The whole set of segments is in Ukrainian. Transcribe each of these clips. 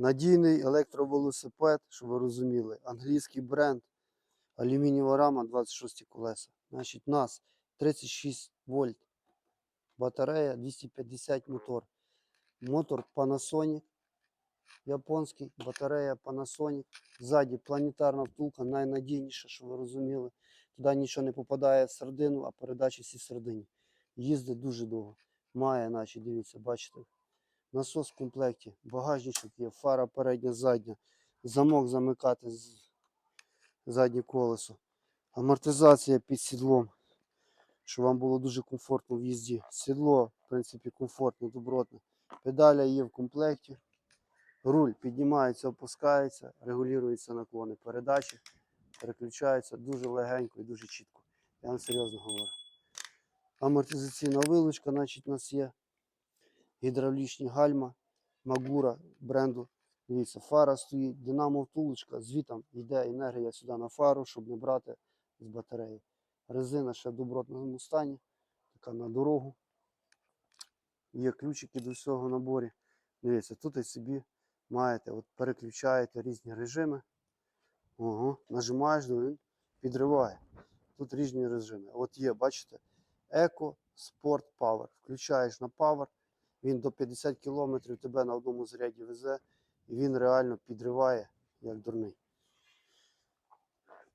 Надійний електровелосипед, щоб ви розуміли, англійський бренд, алюмінієва рама, 26 колеса. Значить, у нас 36 вольт, батарея 250 мотор. Мотор Panasonic, японський, батарея Panasonic. Ззаді планетарна втулка, найнадійніша, щоб ви розуміли. Туди нічого не попадає в середину, а передачі всі середині. Їздить дуже довго. Має, наче, дивіться, бачите. Насос в комплекті, багажничок є, фара передня, задня, замок замикати з заднє колесо, амортизація під сідлом, щоб вам було дуже комфортно в їзді. Сідло, в принципі, комфортне, добротне. Педаля є в комплекті. Руль піднімається, опускається, регулюються наклони передачі, переключаються дуже легенько і дуже чітко. Я вам серйозно говорю. Амортизаційна вилучка, значить, у нас є гідравлічні гальма, Магура бренду. Дивіться, фара стоїть, динамо втулочка, звітом йде енергія сюди на фару, щоб не брати з батареї. Резина ще в добротному стані, така на дорогу. Є ключики до всього наборі. Дивіться, тут і собі маєте, от переключаєте різні режими. Ого, нажимаєш, ну, він підриває. Тут різні режими. От є, бачите, Еко, Спорт, Power. Включаєш на Power, він до 50 км тебе на одному заряді везе, і він реально підриває, як дурний.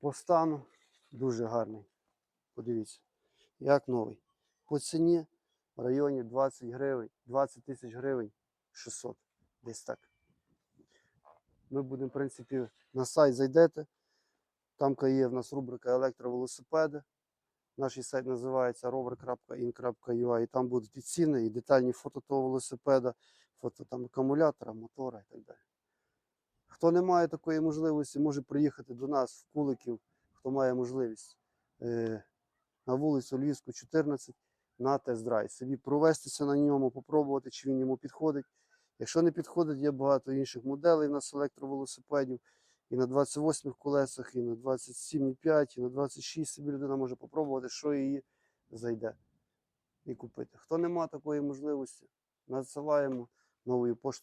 По стану дуже гарний. Подивіться, як новий. По ціні в районі 20 гривень, 20 тисяч гривень 600. Десь так. Ми будемо, в принципі, на сайт зайдете. Там є в нас рубрика електровелосипеди. Наш сайт називається rover.in.ua і там будуть і ціни, і детальні фото того велосипеда, фото там акумулятора, мотора і так далі. Хто не має такої можливості, може приїхати до нас в Куликів, хто має можливість е, на вулицю Львівську, 14 на тест-драйв. Собі провестися на ньому, попробувати, чи він йому підходить. Якщо не підходить, є багато інших моделей у нас електровелосипедів. І на 28 колесах, і на 27,5, і на 26 собі людина може попробувати, що її зайде і купити. Хто не має такої можливості, надсилаємо новою поштою.